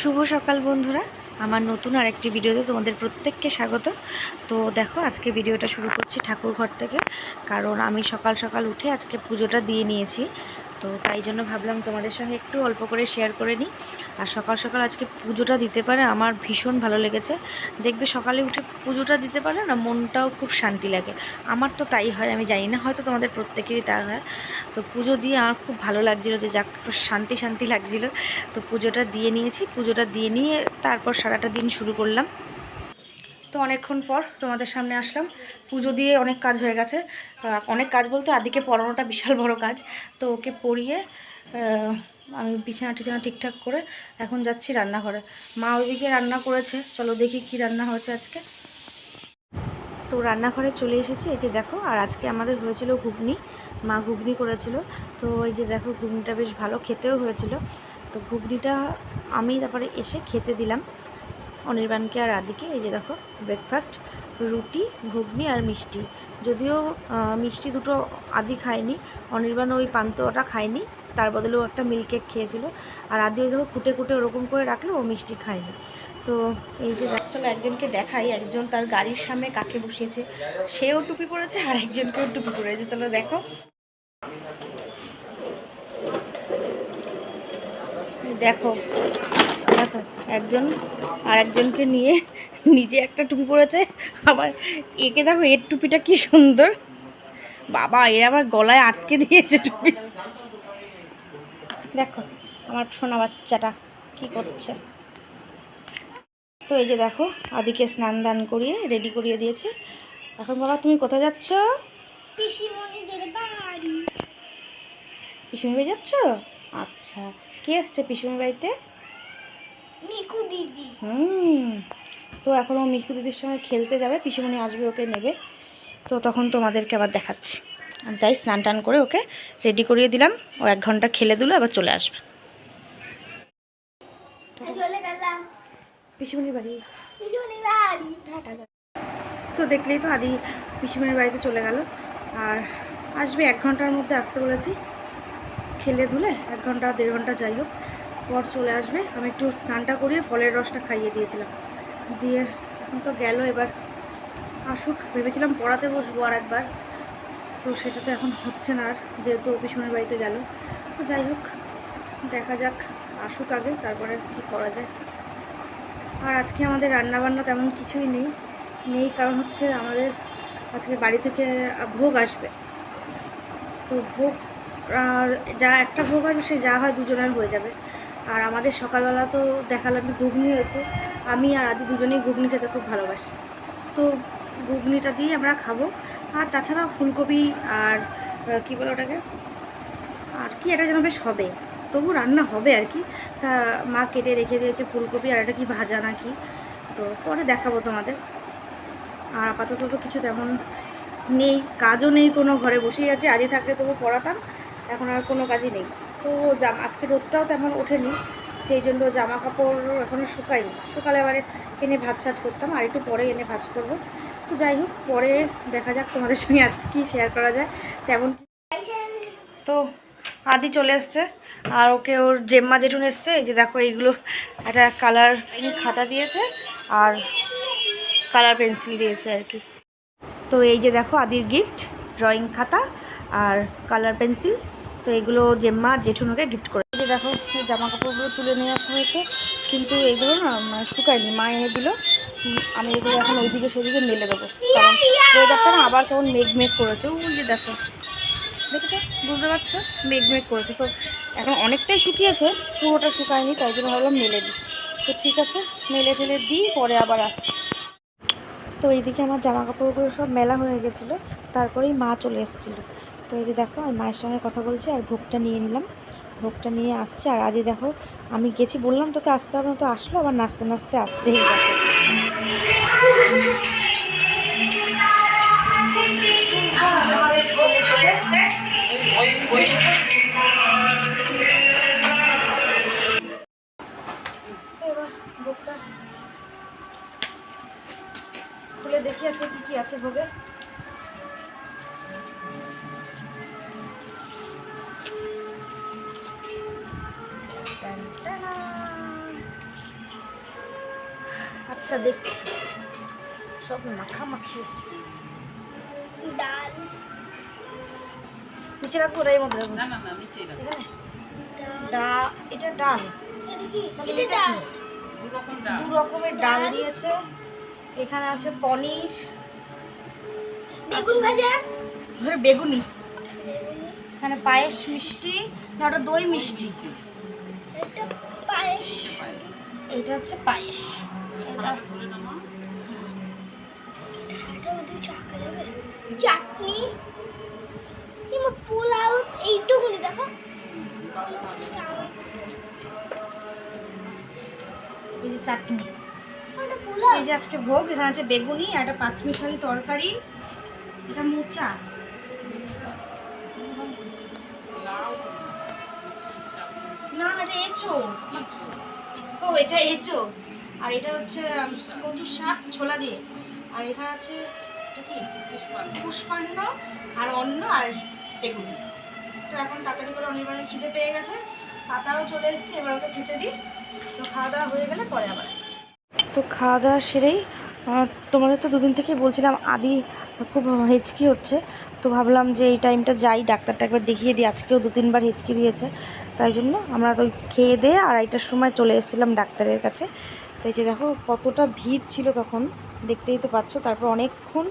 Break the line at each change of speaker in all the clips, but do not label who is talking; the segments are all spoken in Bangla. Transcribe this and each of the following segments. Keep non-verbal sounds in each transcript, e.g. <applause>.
শুভ সকাল বন্ধুরা। আমার নতুন আরেকটি ভিডিওতে তোমাদের প্রত্যেককে স্বাগত। তো দেখো, আজকে ভিডিওটা শুরু করছি ঠাকুর ঘর থেকে, কারণ আমি সকাল সকাল উঠে আজকে পুজোটা দিয়ে নিয়েছি। তো তাই জন্য ভাবলাম তোমাদের সঙ্গে একটু অল্প করে শেয়ার করে নিই। আর সকাল সকাল আজকে পুজোটা দিতে পারে, আমার ভীষণ ভালো লেগেছে। দেখবে সকালে উঠে পুজোটা দিতে পারলে না মনটাও খুব শান্তি লাগে। আমার তো তাই হয়, আমি জানি না, হয়তো তোমাদের প্রত্যেকেরই তা হয়। তো পুজো দিয়ে আমার খুব ভালো লাগছিল যে যাক, একটু শান্তি শান্তি লাগছিল। তো পুজোটা দিয়ে নিয়েছি, পুজোটা দিয়ে নিয়ে তারপর সারাটা দিন শুরু করলাম। তো অনেকক্ষণ পর তোমাদের সামনে আসলাম। পুজো দিয়ে অনেক কাজ হয়ে গেছে। অনেক কাজ বলতে আদিকে পড়ানোটা বিশাল বড় কাজ। তো ওকে পড়িয়ে আমি বিছানা টিছানা ঠিকঠাক করে এখন যাচ্ছি রান্নাঘরে। মা ওইদিকে রান্না করেছে। চলো দেখি কি রান্না হয়েছে আজকে। তো রান্নাঘরে চলে এসেছি। এই যে দেখো, আর আজকে আমাদের হয়েছিল ঘুগনি। মা ঘুগনি করেছিল। তো এই যে দেখো, ঘুগনিটা বেশ ভালো খেতেও হয়েছিল। তো ঘুগনিটা আমি তারপরে এসে খেতে দিলাম। অনির্বাণকে আর আদিকে, এই যে দেখো ব্রেকফাস্ট রুটি, ঘুগনি আর মিষ্টি। যদিও মিষ্টি দুটো আদি খায়নি, অনির্বাণ ওই পান্তটা খায়নি, তার বদলে ও একটা মিল্ক কেক খেয়েছিল। আর আদি ওই দেখো, কুটে কুটে ওরকম করে রাখল, ও মিষ্টি খায়নি। তো এই যে চলো একজনকে দেখাই, একজন তার গাড়ির সামনে কাকে বসিয়েছে। সেও টুপি পরেছে আর একজনকেও টুপি পরেছে। চলো দেখো। দেখো দেখো একজন আর একজনকে নিয়ে <laughs> নিজে একটা টুপি পরেছে। আবার একে দেখো এর টুপিটা কি সুন্দর। বাবা এর আবার গলায় আটকে দিয়েছে টুপি। দেখো আমার সোনা বাচ্চাটা কি করছে। তো এই যে দেখো আদিকে স্নান দান করিয়ে রেডি করিয়ে দিয়েছে। এখন বাবা তুমি কোথায় যাচ্ছ?
পিসিমণিদের বাড়ি।
যাচ্ছ? আচ্ছা কে এসছে পিসুমি বাড়িতে?
মিকু দিদি।
হুম তো এখন ও মিঠু দিদির সঙ্গে খেলতে যাবে পিসিমণি আসবে ওকে নেবে। তো তখন তোমাদেরকে আবার দেখাচ্ছি। আমি তাই স্নান টান করে ওকে রেডি করিয়ে দিলাম। ও এক ঘণ্টা খেলে দিল আবার চলে আসবে। পিসিমণির বাড়ি। তো দেখলেই তো আদি পিসিমণির বাড়িতে চলে গেল। আর আসবে এক ঘণ্টার মধ্যে আসতে বলেছি। খেলে ধুলে এক ঘণ্টা দেড় ঘণ্টা যাই হোক। পর চলে আসবে। আমি একটু স্নানটা করিয়ে ফলের রসটা খাইয়ে দিয়েছিলাম। দিয়ে এখন তো গেল এবার। আসুক, ভেবেছিলাম পড়াতে বসবো আর একবার। তো সেটা তো এখন হচ্ছে না আর, যেহেতু পিসিমণির বাড়িতে গেল। তো যাই হোক, দেখা যাক, আসুক আগে, তারপরে কি করা যায়। আর আজকে আমাদের রান্নাবান্না তেমন কিছুই নেই। নেই কারণ হচ্ছে আমাদের আজকে বাড়ি থেকে ভোগ আসবে। তো ভোগ যা একটা ভোগ আসবে, সে যা হয় দুজনের হয়ে যাবে। আর আমাদের সকালবেলা তো দেখালাম ঘুগনি হয়েছে। আমি আর আদি দুজনেই ঘুগনি খেতে খুব ভালোবাসি। তো ঘুগনিটা দিয়ে আমরা খাব। আর তাছাড়া ফুলকপি আর কী বলে ওটাকে? আর কি এটা যেন বেশ হবে। তবু রান্না হবে আর কি। তা মা কেটে রেখে দিয়েছে ফুলকপি আর এটা কি ভাজা নাকি? তো পরে দেখাবো তোমাদের। আর আপাতত তো কিছু তেমন নেই, কাজও নেই কোনো ঘরে বসেই আছে। আজই থাকলে তবু পড়াতাম। এখন আর কোনো কাজই নেই। তো জাম, আজকে রোদটাও তেমন ওঠেনি সেই জন্য জামা কাপড় এখনও শুকায়নি। সকালে আবার এনে ভাজ সাজ করতাম, আর একটু পরে এনে ভাজ করব। তো যাই হোক, পরে দেখা যাক তোমাদের সঙ্গে আজকে কী শেয়ার করা যায়। তেমন তো আদি চলে এসছে, আর ওকে ওর জেম্মা জেঠুন এসছে, এই যে দেখো এইগুলো একটা কালার খাতা দিয়েছে, আর কালার পেন্সিল দিয়েছে আর কি। তো এই যে দেখো আদির গিফট ড্রয়িং খাতা, আর কালার পেন্সিল তো এগুলো জেম্মা জেঠুনুকে গিফট করে। যে দেখো, এই জামা কাপড়গুলো তুলে নিয়ে আসা হয়েছে, কিন্তু এগুলো না শুকায়নি, মা এনে দিল। আমি এগুলো এখন ওইদিকে সেদিকে মেলে দেবো। কারণ ওয়েদারটা না আবার কেমন মেঘ মেঘ করেছে। ওই যে দেখো, দেখেছ? বুঝতে পারছ? মেঘ মেঘ করেছে। তো এখন অনেকটাই শুকিয়েছে, পুরোটা শুকায়নি, তাই জন্য ভাবলাম মেলে দিই। তো ঠিক আছে, মেলে ঠেলে দিই, পরে আবার আসছি। তো এইদিকে আমার জামা কাপড়গুলো সব মেলা হয়ে গেছিল, তারপরেই মা চলে এসেছিল। তো এই যে দেখো আমি মায়ের সঙ্গে কথা বলছি আর ভোগটা নিয়ে নিলাম। ভোগটা নিয়ে আসছে। আর আজকে দেখো, আমি গেছি, বললাম তোকে আসতে হবে তো আসলো, আবার নাচতে নাচতে আসছে। খুলে দেখি আছে কি কি আছে ভোগে। আচ্ছা দেখছি। সব মাখামাখি।
ডাল।
নিচে রাখব ওরা মধ্যে রাখব?
না না না নিচেই রাখো
ডাল।
ডা এটা ডাল। তাহলে
এটা?
দু
রকমের ডাল। দিয়েছে। এখানে আছে পনির।
বেগুন ভাজা।
বেগুনি। এখানে পায়েস মিষ্টি না ওটা দই মিষ্টি।
পায়েস।
এটা হচ্ছে পায়েস।
থালাটা তুলে নামা
এটা ওদিকে চাকা যাবে চাটনি পোলাও এইটুকুনি দেখো।
এই যে চাটনি। এই যে আজকে ভোগ এখানে আছে বেগুনি আর একটা পাঁচমিশালি তরকারি এটা মোচা। না না, এটা এঁচো। ও এটা এঁচো। আর এটা হচ্ছে আম, কচু শাক ছোলা দিয়ে। আর এখানে আছে এটা কি? পুষ্পান্ন আর অন্ন আর বেগুনি। তো এখন তাড়াতাড়ি করে অনির্বাণের খিদে পেয়ে গেছে। পাতাও চলে এসেছে এবার ওকে খেতে দিই। তো খাওয়া দাওয়া হয়ে গেলে পরে আবার আসছি। তো খাওয়া দাওয়া সেরেই তোমাদের তো দুদিন থেকেই বলছিলাম আদি খুব হেঁচকি হচ্ছে। তো ভাবলাম যে এই টাইমটা যাই ডাক্তারটা একবার দেখিয়ে দিই। আজকেও দু তিনবার হেঁচকি দিয়েছে। তাই জন্য আমরা তো খেয়ে দিয়ে আড়াইটার সময় চলে এসেছিলাম ডাক্তারের কাছে। তো এই যে দেখো কতটা ভিড় ছিল তখন, দেখতেই তো পাচ্ছ। তারপর অনেকক্ষণ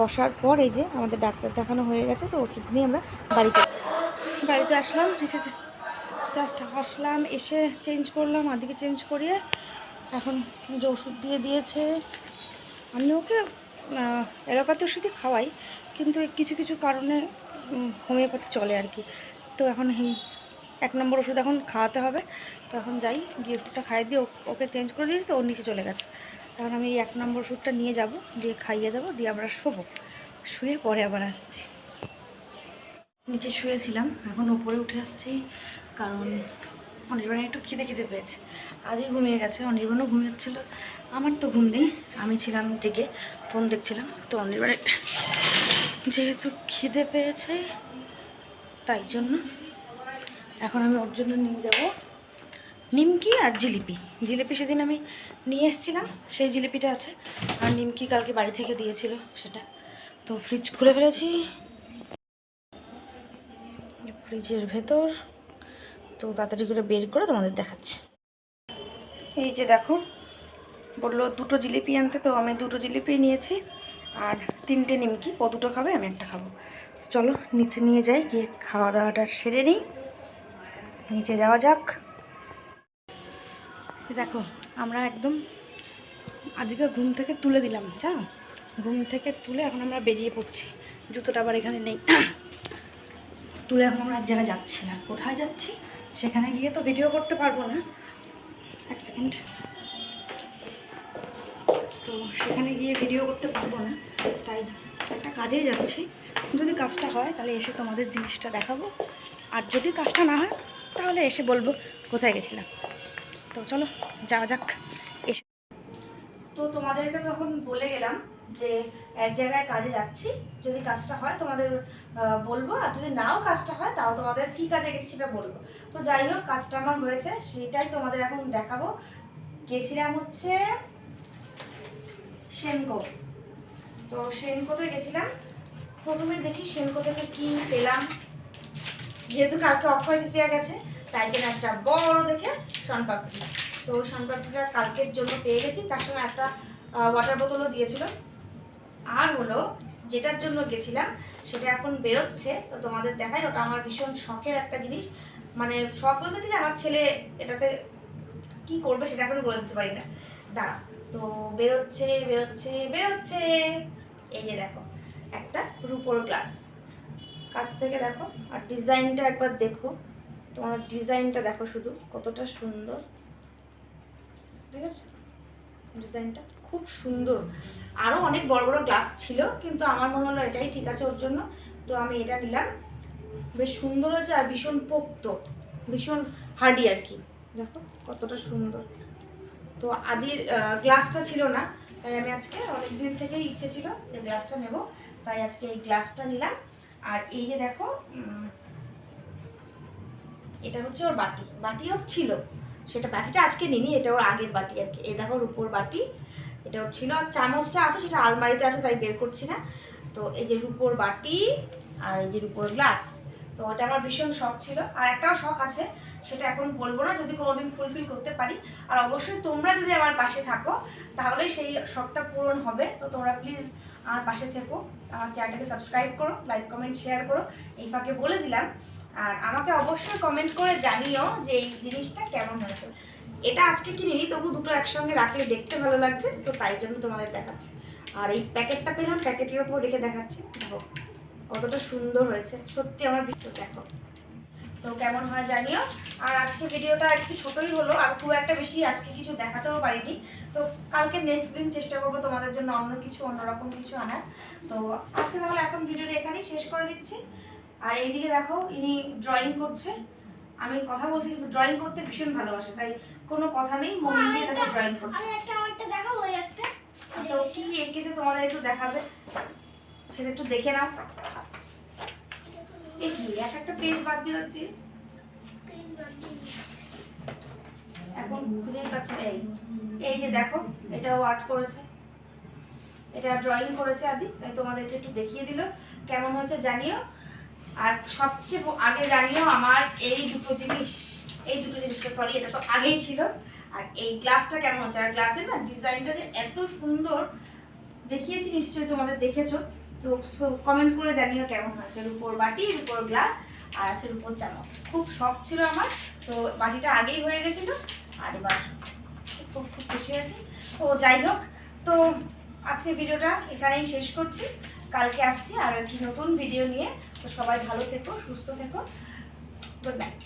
বসার পর এই যে আমাদের ডাক্তার দেখানো হয়ে গেছে, তো ওষুধ নিয়ে আমরা বাড়িতে বাড়িতে আসলাম এসে জাস্ট আসলাম, এসে চেঞ্জ করলাম, আদিকে চেঞ্জ করিয়ে এখন যে ওষুধ দিয়ে দিয়েছে, আমি ওকে অ্যালোপ্যাথি ওষুধই খাওয়াই, কিন্তু কিছু কিছু কারণে হোমিওপ্যাথি চলে আর কি। তো এখন এক নম্বর ওষুধ এখন খাওয়াতে হবে। তো এখন যাই, গিয়ে ওষুধটা খাইয়ে দিয়ে ওকে চেঞ্জ করে দিয়েছি তো ওর নিচে চলে গেছে। এখন আমি এই এক নম্বর ওষুধটা নিয়ে যাব, দিয়ে খাইয়ে দেবো, দিয়ে আমরা শোবো। শুয়ে পরে আবার আসছি। নিচে শুয়েছিলাম, এখন উপরে উঠে আসছি, কারণ অনির্বাণের একটু খিদে খিদে পেয়েছে। আদি ঘুমিয়ে গেছে, অনির্বাণও ঘুমিয়েছিল, আমার তো ঘুম নেই, আমি ছিলাম জেগে ফোন দেখছিলাম, তো অনির্বাণের যেহেতু খিদে পেয়েছে, তাই জন্য এখন আমি ওর জন্য নিয়ে যাব নিমকি আর জিলিপি। জিলিপি সেদিন আমি নিয়ে এসেছিলাম, সেই জিলিপিটা আছে। আর নিমকি কালকে বাড়ি থেকে দিয়েছিল সেটা। তো ফ্রিজ খুলে ফেলেছি। ফ্রিজের ভেতর। তো তাড়াতাড়ি করে বের করে তোমাদের দেখাচ্ছি। এই যে দেখো, বলল দুটো জিলিপি আনতে, তো আমি দুটো জিলিপি নিয়েছি। আর তিনটে নিমকি, ও দুটো খাবে, আমি একটা খাব। চলো, নিচে নিয়ে যাই, গিয়ে খাওয়া দাওয়াটা সেরে নিই। নিচে যাওয়া যাক। দেখো, আমরা একদম আজকে ঘুম থেকে তুলে দিলাম, জানো? ঘুম থেকে তুলে এখন আমরা বেরিয়ে পড়ছি। জুতোটা আবার এখানে নেই। তুলে এখন আমরা এক জায়গায় যাচ্ছি। না কোথায় যাচ্ছি? সেখানে গিয়ে তো ভিডিও করতে পারব না। এক সেকেন্ড তো সেখানে গিয়ে ভিডিও করতে পারব না। তাই একটা কাজেই যাচ্ছি। যদি কাজটা হয়, তাহলে এসে তোমাদের জিনিসটা দেখাবো। আর যদি কাজটা না হয় তাহলে এসে বলব কোথায় গেছিলাম। তো চলো, যাওয়া যাক। এসে তো তোমাদেরকে তখন বলে গেলাম যে এক জায়গায় কাজে যাচ্ছি। যদি কাজটা হয় তোমাদের বলব, আর যদি নাও কাজটা হয় তাও তোমাদের কী কাজে গেছি সেটা বলব। তো যাই হোক, কাজটা আমার হয়েছে, সেটাই তোমাদের এখন দেখাবো। গেছিলাম হচ্ছে সেনকো। তো সেনকোতে গেছিলাম। প্রথমে দেখি সেনকো থেকে কী পেলাম। যেহেতু কালকে অক্ষয় তৃতীয়া গেছে, তাই জন্য একটা বড় দেখে শনপাপড়ি। তো শনপাপড়িটা কালকের জন্য পেয়ে গেছি। তার সঙ্গে একটা ওয়াটার বোতলও দিয়েছিল। আর হলো, যেটার জন্য গেছিলাম, সেটা এখন বেরোচ্ছে। তো তোমাদের দেখাই, ওটা আমার ভীষণ শখের একটা জিনিস। মানে শখ বলতে কি আমার ছেলে এটাতে কি করবে সেটা এখন বলে দিতে পারি না দাঁড়া, তো বেরোচ্ছে বেরোচ্ছে বেরোচ্ছে। এই যে দেখো, একটা রুপোর গ্লাস কাছ থেকে দেখো। আর ডিজাইনটা একবার দেখো। তোমার ডিজাইনটা দেখো শুধু, কতটা সুন্দর। ঠিক আছে? ডিজাইনটা খুব সুন্দর। আরও অনেক বড় বড় গ্লাস ছিল, কিন্তু আমার মনে হলো এটাই ঠিক আছে ওর জন্য। তো আমি এটা নিলাম। বেশ সুন্দর হয়েছে আর ভীষণ পোক্ত, ভীষণ হার্ডি আর কি। দেখো, কতটা সুন্দর। তো আদির গ্লাসটা ছিল না, তাই আমি আজকে অনেক দিন থেকেই ইচ্ছে ছিল যে গ্লাসটা নেব। তাই আজকে এই গ্লাসটা নিলাম। আর এই যে দেখো এটা হচ্ছে ওর বাটি। বাটিও ছিল। সেটা বাটিটা আজকে নিনি এটা ওর আগের বাটি আর কি। এই দেখো ওর উপর বাটি, এটা ওর ছিল। আর চামচটা আছে, সেটা আলমারিতে আছে, তাই বের করছি না। তো এই যে রুপোর বাটি আর এই যে রুপোর গ্লাস, তো ওটা আমার ভীষণ শখ ছিল। আর একটাও শখ আছে, সেটা এখন বলব না, যদি কোনোদিন ফুলফিল করতে পারি। আর অবশ্যই তোমরা যদি আমার পাশে থাকো, তাহলেই সেই শখটা পূরণ হবে। তো তোমরা প্লিজ আমার পাশে থেকো, আমার চ্যানেলটাকে সাবস্ক্রাইব করো লাইক কমেন্ট শেয়ার করো, এই ফাঁকে বলে দিলাম। আর আমাকে অবশ্যই কমেন্ট করে জানিও যে এই জিনিসটা কেমন হয়েছে। এটা আজকে কিনিনি তবু দুটো একসঙ্গে রাখলে দেখতে ভালো লাগছে, তো তাই জন্য তোমাদের দেখাচ্ছি। আর এই প্যাকেটটা পেলাম, প্যাকেটের ওপর রেখে দেখাচ্ছি। দেখো, কতটা সুন্দর হয়েছে। সত্যি আমার ভিডিও দেখো। তো কেমন হয় জানিও। আর আজকে ভিডিওটা একটু ছোটই হলো আর খুব একটা বেশি আজকে কিছু দেখাতেও পারিনি। তো কালকে নেক্সট দিন চেষ্টা করব তোমাদের জন্য অন্য কিছু অন্যরকম কিছু আনার। তো আজকে তাহলে এখন ভিডিওটা এখানেই শেষ করে দিচ্ছি। আর এইদিকে দেখো ইনি ড্রয়িং করছে। আমি কথা বলছি কিন্তু ড্রয়িং করতে ভীষণ ভালোবাসে তাই কোনো কথা নেই মন দিয়ে দেখো ড্রয়িং করছে। আচ্ছা ও কি এঁকেছে তোমাদের একটু দেখাবে? সেটা একটু দেখে নাও। এ কি, এক একটা পেজ বাদ দিয়ে বাদ দিয়ে এখন খুঁজেই পাচ্ছি। এই। এই যে দেখো, এটাও আর্ট করেছে। এটা ড্রয়িং করেছে আদি, তাই তোমাদেরকে একটু দেখিয়ে দিল। কেমন হয়েছে জানিও। আর সবচেয়ে আগে জানিও আমার এই দুটো জিনিস, এই দুটো জিনিসটা সরি এটা তো আগেই ছিল। আর এই গ্লাসটা কেমন হচ্ছে আর গ্লাসের না ডিজাইনটা যে এত সুন্দর, দেখিয়েছি নিশ্চয়ই তোমাদের দেখেছ। তো কমেন্ট করে জানিও কেমন হয়েছে। রুপোর বাটি, রুপোর গ্লাস আর আছে রুপোর চামচ। খুব শখ ছিল আমার। তো বাটিটা আগেই হয়ে গেছিল। আর এবার খুব খুব খুশি হয়েছি। তো যাই হোক, তো আজকে ভিডিওটা এখানেই শেষ করছি। কালকে আসছি আর একটি নতুন ভিডিও নিয়ে। তো সবাই ভালো থেকো, সুস্থ থেকো। Good night